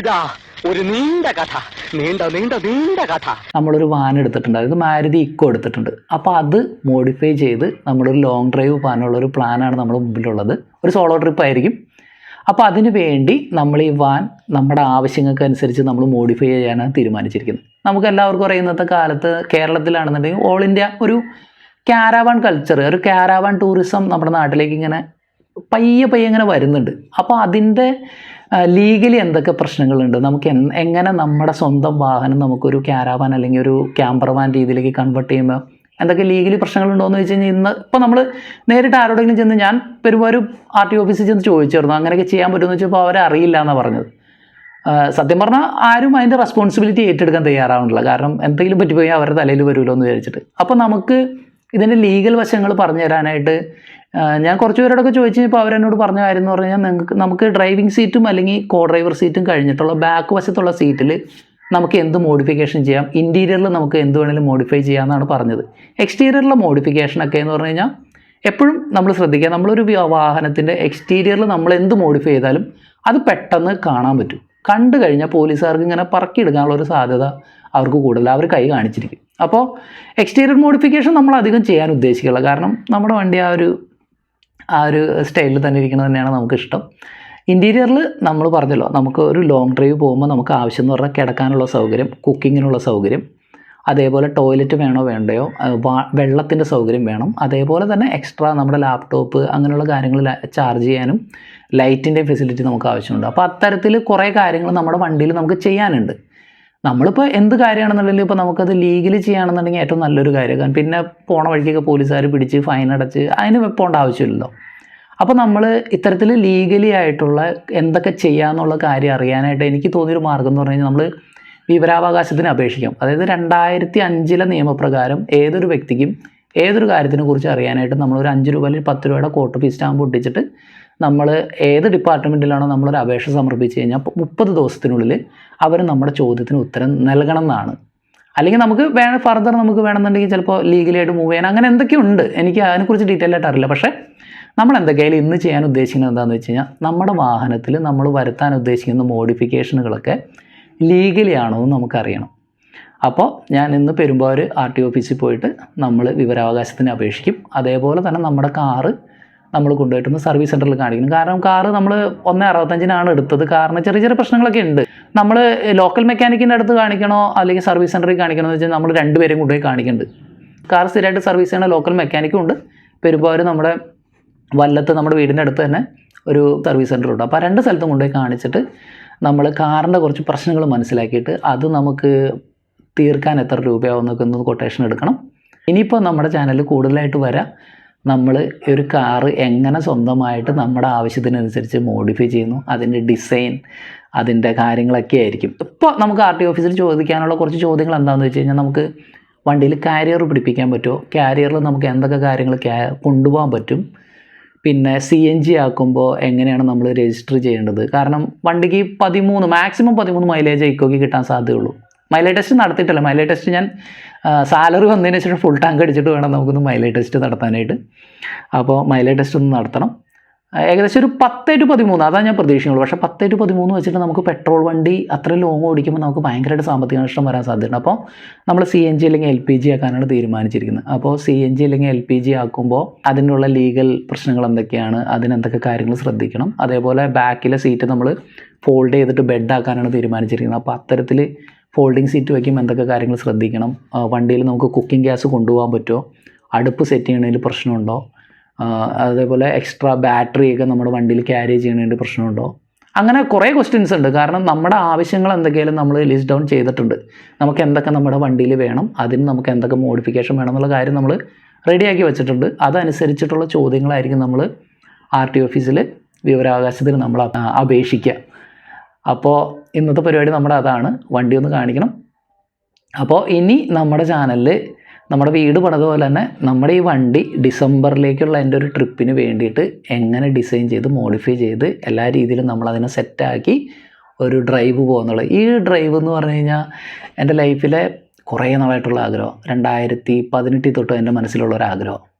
ഇതാ ഒരു നീണ്ട കഥ. നീണ്ട നീണ്ട നീണ്ട കഥ. നമ്മളൊരു വാൻ എടുത്തിട്ടുണ്ട്. അതായത് മാരുതി ഇക്കോ എടുത്തിട്ടുണ്ട്. അപ്പോൾ അത് മോഡിഫൈ ചെയ്ത് നമ്മളൊരു ലോങ് ഡ്രൈവ് പോകാനുള്ള ഒരു പ്ലാനാണ് നമ്മുടെ മുമ്പിലുള്ളത്. ഒരു സോളോ ട്രിപ്പ് ആയിരിക്കും. അപ്പോൾ അതിന് വേണ്ടി നമ്മൾ ഈ വാൻ നമ്മുടെ ആവശ്യങ്ങൾക്ക് അനുസരിച്ച് നമ്മൾ മോഡിഫൈ ചെയ്യാനാണ് തീരുമാനിച്ചിരിക്കുന്നത്. നമുക്ക് എല്ലാവർക്കും അറിയാം ഇന്നത്തെ കാലത്ത് കേരളത്തിലാണെന്നുണ്ടെങ്കിൽ ഓൾ ഇന്ത്യ ഒരു കാരാവാൻ കൾച്ചർ ഒരു കാരാവാൻ ടൂറിസം നമ്മുടെ നാട്ടിലേക്ക് ഇങ്ങനെ പയ്യെ പയ്യെ ഇങ്ങനെ വരുന്നുണ്ട്. അപ്പോൾ അതിന്റെ ലീഗലി എന്തൊക്കെ പ്രശ്നങ്ങളുണ്ട്? നമുക്ക് എങ്ങനെ നമ്മുടെ സ്വന്തം വാഹനം നമുക്കൊരു ക്യാരാവാൻ അല്ലെങ്കിൽ ഒരു ക്യാമ്പർ വാൻ രീതിയിലേക്ക് കൺവേർട്ട് ചെയ്യുമ്പോൾ എന്തൊക്കെ ലീഗലി പ്രശ്നങ്ങളുണ്ടോ എന്ന് വെച്ച് കഴിഞ്ഞാൽ ഇന്ന് ഇപ്പോൾ നമ്മൾ നേരിട്ട് ആരോടെങ്കിലും ചെന്ന് ഞാൻ പെരുമ്പാവൂർ ആർ ടി ഓഫീസിൽ ചെന്ന് ചോദിച്ചിരുന്നു. അങ്ങനെയൊക്കെ ചെയ്യാൻ പറ്റുമെന്ന് വെച്ചപ്പോൾ അവരെ അറിയില്ല എന്നാണ് പറഞ്ഞത് സത്യം പറഞ്ഞാൽ ആരും അതിന്റെ റെസ്പോൺസിബിലിറ്റി ഏറ്റെടുക്കാൻ തയ്യാറാവുന്നില്ല കാരണം എന്തെങ്കിലും പറ്റിപ്പോയി അവരുടെ തലയിൽ വരുമല്ലോ എന്ന് വിചാരിച്ചിട്ട്. അപ്പോൾ നമുക്ക് ഇതിന്റെ ലീഗൽ വശങ്ങൾ പറഞ്ഞു തരാനായിട്ട് ഞാൻ കുറച്ച് പേരോടൊക്കെ ചോദിച്ചു കഴിഞ്ഞപ്പോൾ അവരെന്നോട് പറഞ്ഞ കാര്യം എന്ന് പറഞ്ഞാൽ നിങ്ങൾക്ക് നമുക്ക് ഡ്രൈവിംഗ് സീറ്റും അല്ലെങ്കിൽ കോ ഡ്രൈവർ സീറ്റും കഴിഞ്ഞിട്ടുള്ള ബാക്ക് വശത്തുള്ള സീറ്റിൽ നമുക്ക് എന്ത് മോഡിഫിക്കേഷൻ ചെയ്യാം? ഇന്റീരിയറിൽ നമുക്ക് എന്ത് വേണമെങ്കിലും മോഡിഫൈ ചെയ്യാമെന്നാണ് പറഞ്ഞത്. എക്സ്റ്റീരിയറിലെ മോഡിഫിക്കേഷനൊക്കെ എന്ന് പറഞ്ഞു കഴിഞ്ഞാൽ എപ്പോഴും നമ്മൾ ശ്രദ്ധിക്കുക. നമ്മളൊരു വാഹനത്തിന്റെ എക്സ്റ്റീരിയറിൽ നമ്മൾ എന്ത് മോഡിഫൈ ചെയ്താലും അത് പെട്ടെന്ന് കാണാൻ പറ്റും. കണ്ടു കഴിഞ്ഞാൽ പോലീസുകാർക്ക് ഇങ്ങനെ പറക്കിയെടുക്കാനുള്ള ഒരു സാധ്യത അവർക്ക് കൂടുതൽ അവർ കൈ കാണിച്ചിരിക്കും. അപ്പോൾ എക്സ്റ്റീരിയർ മോഡിഫിക്കേഷൻ നമ്മൾ അധികം ചെയ്യാൻ ഉദ്ദേശിക്കില്ല കാരണം നമ്മുടെ വണ്ടി ആ ഒരു ആ ഒരു സ്റ്റൈലിൽ തന്നെ ഇരിക്കുന്നത് തന്നെയാണ് നമുക്കിഷ്ടം. ഇന്റീരിയറിൽ നമ്മൾ പറഞ്ഞല്ലോ നമുക്ക് ഒരു ലോങ് ഡ്രൈവ് പോകുമ്പോൾ നമുക്ക് ആവശ്യം എന്ന് പറഞ്ഞാൽ കിടക്കാനുള്ള സൗകര്യം കുക്കിങ്ങിനുള്ള സൗകര്യം അതേപോലെ ടോയ്ലറ്റ് വേണോ വേണ്ടയോ വെള്ളത്തിന്റെ സൗകര്യം വേണം. അതേപോലെ തന്നെ എക്സ്ട്രാ നമ്മുടെ ലാപ്ടോപ്പ് അങ്ങനെയുള്ള കാര്യങ്ങൾ ചാർജ് ചെയ്യാനും ലൈറ്റിന്റെ ഫെസിലിറ്റി നമുക്ക് ആവശ്യമുണ്ട്. അപ്പോൾ അത്തരത്തിൽ കുറേ കാര്യങ്ങൾ നമ്മുടെ വണ്ടിയിൽ നമുക്ക് ചെയ്യാനുണ്ട്. നമ്മളിപ്പോൾ എന്ത് കാര്യമാണെന്നുണ്ടെങ്കിലും ഇപ്പോൾ നമുക്കത് ലീഗലി ചെയ്യുകയാണെന്നുണ്ടെങ്കിൽ ഏറ്റവും നല്ലൊരു കാര്യം. കാരണം പിന്നെ പോണ വഴിക്കൊക്കെ പോലീസുകാർ പിടിച്ച് ഫൈൻ അടച്ച് അതിന് പോകേണ്ട ആവശ്യമില്ലല്ലോ. അപ്പോൾ നമ്മൾ ഇത്തരത്തിൽ ലീഗലി ആയിട്ടുള്ള എന്തൊക്കെ ചെയ്യാമെന്നുള്ള കാര്യം അറിയാനായിട്ട് എനിക്ക് തോന്നിയൊരു മാർഗം എന്ന് പറഞ്ഞു കഴിഞ്ഞാൽ നമ്മൾ വിവരാവകാശത്തിന് അപേക്ഷിക്കും. അതായത് രണ്ടായിരത്തി അഞ്ചിലെ നിയമപ്രകാരം ഏതൊരു വ്യക്തിക്കും ഏതൊരു കാര്യത്തിനെ കുറിച്ച് അറിയാനായിട്ട് നമ്മളൊരു അഞ്ച് രൂപ അല്ലെങ്കിൽ പത്ത് രൂപയുടെ കോട്ട് ഫീസ് സ്റ്റാമ്പ് ഒട്ടിച്ചിട്ട് നമ്മൾ ഏത് ഡിപ്പാർട്ട്മെന്റിലാണോ നമ്മളൊരു അപേക്ഷ സമർപ്പിച്ച് കഴിഞ്ഞാൽ മുപ്പത് ദിവസത്തിനുള്ളിൽ അവർ നമ്മുടെ ചോദ്യത്തിന് ഉത്തരം നൽകണം എന്നാണ് അല്ലെങ്കിൽ നമുക്ക് വേണ ഫർദർ നമുക്ക് വേണമെന്നുണ്ടെങ്കിൽ ചിലപ്പോൾ ലീഗലായിട്ട് മൂവ് ചെയ്യാൻ അങ്ങനെ എന്തൊക്കെയുണ്ട്? എനിക്ക് അതിനെക്കുറിച്ച് ഡീറ്റെയിൽ ആയിട്ട് അറിയില്ല. പക്ഷേ നമ്മൾ എന്തൊക്കെയായാലും ഇന്ന് ചെയ്യാൻ ഉദ്ദേശിക്കുന്നത് എന്താണെന്ന് വെച്ച് കഴിഞ്ഞാൽ നമ്മുടെ വാഹനത്തിൽ നമ്മൾ വരുത്താൻ ഉദ്ദേശിക്കുന്ന മോഡിഫിക്കേഷനുകളൊക്കെ ലീഗലി ആണോ എന്ന് നമുക്കറിയണം. അപ്പോൾ ഞാൻ ഇന്ന് പെരുമ്പാവൂർ ആർ ടി ഓഫീസിൽ പോയിട്ട് നമ്മൾ വിവരാവകാശത്തിന് അപേക്ഷിക്കും. അതേപോലെ തന്നെ നമ്മുടെ കാറ് നമ്മൾ കൊണ്ടുപോയിട്ടൊന്ന് സർവീസ് സെന്ററിൽ കാണിക്കണം കാരണം കാറ് നമ്മൾ ഒന്ന് അറുപത്തഞ്ചിനാണ് എടുത്തത്. കാരണം ചെറിയ ചെറിയ പ്രശ്നങ്ങളൊക്കെ ഉണ്ട്. നമ്മൾ ലോക്കൽ മെക്കാനിക്കിന്റെ അടുത്ത് കാണിക്കണോ? അല്ലെങ്കിൽ സർവീസ് സെന്ററിൽ കാണിക്കണോ എന്ന് വെച്ചാൽ നമ്മൾ രണ്ടുപേരും കൊണ്ടുപോയി കാണിക്കുന്നുണ്ട് കാർ സ്ഥിരമായിട്ട് സർവീസ് ചെയ്യുന്ന ലോക്കൽ മെക്കാനിക്കും ഉണ്ട്. പെരുമ്പാവൂർ നമ്മുടെ വല്ലത്ത് നമ്മുടെ വീടിന്റെ അടുത്ത് തന്നെ ഒരു സർവീസ് സെന്റർ ഉണ്ട്. അപ്പോൾ രണ്ട് സ്ഥലത്തും കൊണ്ടുപോയി കാണിച്ചിട്ട് നമ്മൾ കാറിന്റെ കുറച്ച് പ്രശ്നങ്ങൾ മനസ്സിലാക്കിയിട്ട് അത് നമുക്ക് തീർക്കാൻ എത്ര രൂപയാവുന്നൊക്കെ ഒന്ന് കൊട്ടേഷൻ എടുക്കണം. ഇനിയിപ്പോൾ നമ്മുടെ ചാനലിൽ കൂടുതലായിട്ട് വരാം നമ്മൾ ഒരു കാറ് എങ്ങനെ സ്വന്തമായിട്ട് നമ്മുടെ ആവശ്യത്തിനനുസരിച്ച് മോഡിഫൈ ചെയ്യുന്നു അതിന്റെ ഡിസൈൻ അതിന്റെ കാര്യങ്ങളൊക്കെ ആയിരിക്കും. ഇപ്പോൾ നമുക്ക് ആർ ടി ഓഫീസിൽ ചോദിക്കാനുള്ള കുറച്ച് ചോദ്യങ്ങൾ എന്താണെന്ന് വെച്ച് കഴിഞ്ഞാൽ നമുക്ക് വണ്ടിയിൽ കാരിയർ പിടിപ്പിക്കാൻ പറ്റുമോ കാരിയറിൽ നമുക്ക് എന്തൊക്കെ കാര്യങ്ങൾ കൊണ്ടുപോകാൻ പറ്റും? പിന്നെ സി എൻ ജി ആക്കുമ്പോൾ എങ്ങനെയാണ് നമ്മൾ രജിസ്റ്റർ ചെയ്യേണ്ടത്? കാരണം വണ്ടിക്ക് പതിമൂന്ന് മാക്സിമം പതിമൂന്ന് മൈലേജ് ഇക്കോക്ക് കിട്ടാൻ സാധ്യതയുള്ളൂ. മൈലേജ് ടെസ്റ്റ് നടത്തിയിട്ടില്ല. മൈലേജ് ടെസ്റ്റ് ഞാൻ സാലറി വന്നതിന് ശേഷം ഫുൾ ടാങ്ക് അടിച്ചിട്ട് വേണം നമുക്കൊന്ന് മൈലേജ് ടെസ്റ്റ് നടത്താനായിട്ട്. അപ്പോൾ മൈലേജ് ടെസ്റ്റ് ഒന്ന് നടത്തണം. ഏകദേശം ഒരു പത്ത് ടു പതിമൂന്ന് അതാണ് ഞാൻ പ്രതീക്ഷിക്കുള്ളൂ പക്ഷേ പത്ത് ടു പതിമൂന്ന് വെച്ചിട്ട് നമുക്ക് പെട്രോൾ വണ്ടി അത്ര ലോങ് ഓടിക്കുമ്പോൾ നമുക്ക് ഭയങ്കരമായിട്ട് സാമ്പത്തിക നഷ്ടം വരാൻ സാധ്യതയുണ്ട്. അപ്പോൾ നമ്മൾ സി എൻ ജി അല്ലെങ്കിൽ എൽ പി ജി ആക്കാനാണ് തീരുമാനിച്ചിരിക്കുന്നത്. അപ്പോൾ സി എൻ ജി അല്ലെങ്കിൽ എൽ പി ജി ആക്കുമ്പോൾ അതിനുള്ള ലീഗൽ പ്രശ്നങ്ങൾ എന്തൊക്കെയാണ്? അതിനെന്തൊക്കെ കാര്യങ്ങൾ ശ്രദ്ധിക്കണം? അതേപോലെ ബാക്കിലെ സീറ്റ് നമ്മൾ ഫോൾഡ് ചെയ്തിട്ട് ബെഡ് ആക്കാനാണ് തീരുമാനിച്ചിരിക്കുന്നത്. അപ്പോൾ അത്തരത്തിൽ ഫോൾഡിങ് സീറ്റ് വയ്ക്കുമ്പോൾ എന്തൊക്കെ കാര്യങ്ങൾ ശ്രദ്ധിക്കണം? വണ്ടിയിൽ നമുക്ക് കുക്കിംഗ് ഗ്യാസ് കൊണ്ടുപോകാൻ പറ്റുമോ? അടുപ്പ് സെറ്റ് ചെയ്യണതിൽ പ്രശ്നമുണ്ടോ? അതേപോലെ എക്സ്ട്രാ ബാറ്ററിയൊക്കെ നമ്മുടെ വണ്ടിയിൽ ക്യാരി ചെയ്യണതിന്റെ പ്രശ്നമുണ്ടോ? അങ്ങനെ കുറേ ക്വസ്റ്റ്യൻസ് ഉണ്ട്. കാരണം നമ്മുടെ ആവശ്യങ്ങൾ എന്തൊക്കെയാലും നമ്മൾ ലിസ്റ്റ് ഡൗൺ ചെയ്തിട്ടുണ്ട്. നമുക്ക് എന്തൊക്കെ നമ്മുടെ വണ്ടിയിൽ വേണം? അതിന് നമുക്ക് എന്തൊക്കെ മോഡിഫിക്കേഷൻ വേണം എന്നുള്ള കാര്യം നമ്മൾ റെഡിയാക്കി വെച്ചിട്ടുണ്ട്. അതനുസരിച്ചിട്ടുള്ള ചോദ്യങ്ങളായിരിക്കും നമ്മൾ ആർ ടി ഓഫീസിൽ വിവരാവകാശത്തിന് നമ്മൾ അപേക്ഷിക്കുക. അപ്പോൾ ഇന്നത്തെ പരിപാടി നമ്മുടെ അതാണ്. വണ്ടി ഒന്ന് കാണിക്കണം. അപ്പോൾ ഇനി നമ്മുടെ ചാനലിൽ നമ്മുടെ വീട് പണിതുപോലെ തന്നെ നമ്മുടെ ഈ വണ്ടി ഡിസംബറിലേക്കുള്ള എന്റെ ഒരു ട്രിപ്പിന് വേണ്ടിയിട്ട് എങ്ങനെ ഡിസൈൻ ചെയ്ത് മോഡിഫൈ ചെയ്ത് എല്ലാ രീതിയിലും നമ്മളതിനെ സെറ്റാക്കി ഒരു ഡ്രൈവ് പോകുന്നുള്ളത് ഈ ഡ്രൈവ് എന്ന് പറഞ്ഞു കഴിഞ്ഞാൽ എന്റെ ലൈഫിലെ കുറേ നാളായിട്ടുള്ള ആഗ്രഹം. രണ്ടായിരത്തി പതിനെട്ടിൽ തൊട്ട് എന്റെ മനസ്സിലുള്ള ഒരു ആഗ്രഹം.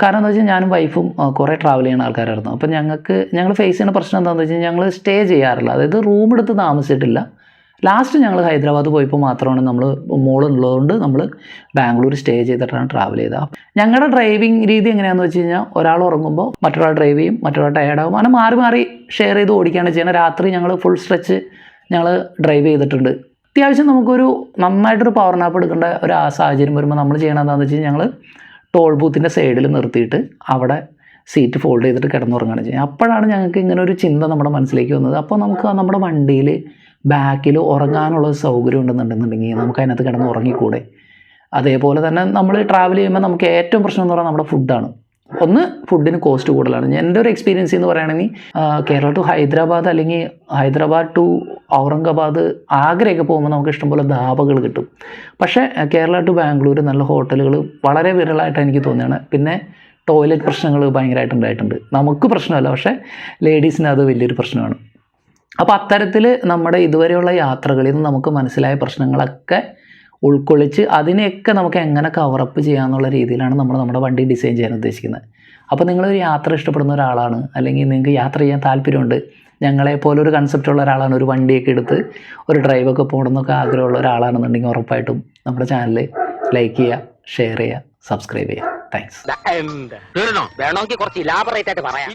കാരണം എന്താ വെച്ചാൽ ഞാനും വൈഫും കുറേ ട്രാവൽ ചെയ്യുന്ന ആൾക്കാരായിരുന്നു. അപ്പോൾ ഞങ്ങൾക്ക് ഞങ്ങൾ ഫേസ് ചെയ്യുന്ന പ്രശ്നം എന്താണെന്ന് വെച്ച് കഴിഞ്ഞാൽ ഞങ്ങൾ സ്റ്റേ ചെയ്യാറില്ല. അതായത് റൂം എടുത്ത് താമസിച്ചിട്ടില്ല. ലാസ്റ്റ് ഞങ്ങൾ ഹൈദരാബാദ് പോയപ്പോൾ മാത്രമാണ് നമ്മൾ മോളുള്ളതുകൊണ്ട് നമ്മൾ ബാംഗ്ലൂർ സ്റ്റേ ചെയ്തിട്ടാണ് ട്രാവൽ ചെയ്തത്. ഞങ്ങളുടെ ഡ്രൈവിംഗ് രീതി എങ്ങനെയാണെന്ന് വെച്ച് കഴിഞ്ഞാൽ ഒരാൾ ഉറങ്ങുമ്പോൾ മറ്റൊരാൾ ഡ്രൈവ് ചെയ്യും മറ്റൊരാൾ ടയർഡാകും അങ്ങനെ മാറി മാറി ഷെയർ ചെയ്ത് ഓടിക്കുകയാണ് ചെയ്യുന്നത്. രാത്രി ഞങ്ങൾ ഫുൾ സ്ട്രെച്ച് ഞങ്ങൾ ഡ്രൈവ് ചെയ്തിട്ടുണ്ട്. അത്യാവശ്യം നമുക്കൊരു നന്നായിട്ടൊരു പവർ നാപ്പ് എടുക്കേണ്ട ഒരു സാഹചര്യം വരുമ്പോൾ നമ്മൾ ചെയ്യണത് എന്താണെന്ന് വെച്ച് കഴിഞ്ഞാൽ ഞങ്ങൾ ടോൾ ബൂത്തിന്റെ സൈഡിൽ നിർത്തിയിട്ട് അവിടെ സീറ്റ് ഫോൾഡ് ചെയ്തിട്ട് കിടന്നുറങ്ങുകയാണ് ചെയ്യുന്നത്. അപ്പോഴാണ് ഞങ്ങൾക്ക് ഇങ്ങനെ ഒരു ചിന്ത നമ്മുടെ മനസ്സിലേക്ക് വന്നത്. അപ്പോൾ നമുക്ക് നമ്മുടെ വണ്ടിയിൽ ബാക്കിൽ ഉറങ്ങാനുള്ള സൗകര്യം ഉണ്ടെന്നുണ്ടെന്നുണ്ടെങ്കിൽ നമുക്ക് അതിനകത്ത് കിടന്ന് ഉറങ്ങിക്കൂടെ? അതേപോലെ തന്നെ നമ്മൾ ട്രാവൽ ചെയ്യുമ്പോൾ നമുക്ക് ഏറ്റവും പ്രശ്നം എന്ന് പറഞ്ഞാൽ നമ്മുടെ ഫുഡാണ് ഒന്ന് ഫുഡിന് കോസ്റ്റ് കൂടുതലാണ്. എന്റെ ഒരു എക്സ്പീരിയൻസ് എന്ന് പറയുകയാണെങ്കിൽ കേരള ടു ഹൈദരാബാദ് അല്ലെങ്കിൽ ഹൈദരാബാദ് ടു ഔറംഗാബാദ് ആഗ്രയൊക്കെ പോകുമ്പോൾ നമുക്ക് ഇഷ്ടംപോലെ ധാബകൾ കിട്ടും. പക്ഷേ കേരള ടു ബാംഗ്ലൂർ നല്ല ഹോട്ടലുകൾ വളരെ വിരളായിട്ട് എനിക്ക് തോന്നിയാണ് പിന്നെ ടോയ്ലറ്റ് പ്രശ്നങ്ങൾ ഭയങ്കരമായിട്ട് ഉണ്ടായിട്ടുണ്ട്. നമുക്ക് പ്രശ്നമല്ല പക്ഷേ ലേഡീസിന് അത് വലിയൊരു പ്രശ്നമാണ്. അപ്പോൾ അത്തരത്തിൽ നമ്മുടെ ഇതുവരെയുള്ള യാത്രകളിൽ നിന്ന് നമുക്ക് മനസ്സിലായ പ്രശ്നങ്ങളൊക്കെ ഉൾക്കൊള്ളിച്ച് അതിനെയൊക്കെ നമുക്ക് എങ്ങനെ കവറപ്പ് ചെയ്യാമെന്നുള്ള രീതിയിലാണ് നമ്മൾ നമ്മുടെ വണ്ടി ഡിസൈൻ ചെയ്യാൻ ഉദ്ദേശിക്കുന്നത്. അപ്പോൾ നിങ്ങളൊരു യാത്ര ഇഷ്ടപ്പെടുന്ന ഒരാളാണ് അല്ലെങ്കിൽ നിങ്ങൾക്ക് യാത്ര ചെയ്യാൻ താല്പര്യമുണ്ട് ഞങ്ങളെ പോലെ ഒരു കൺസെപ്റ്റുള്ള ഒരാളാണ്. ഒരു വണ്ടിയൊക്കെ എടുത്ത് ഒരു ഡ്രൈവൊക്കെ പോകണമെന്നൊക്കെ ആഗ്രഹമുള്ള ഒരാളാണെന്നുണ്ടെങ്കിൽ ഉറപ്പായിട്ടും നമ്മുടെ ചാനൽ ലൈക്ക് ചെയ്യുക ഷെയർ ചെയ്യുക സബ്സ്ക്രൈബ് ചെയ്യുക. താങ്ക്സ് വേണമെങ്കിൽ കുറച്ച് ഇലാബറേറ്റ് ആയിട്ട് പറയാം.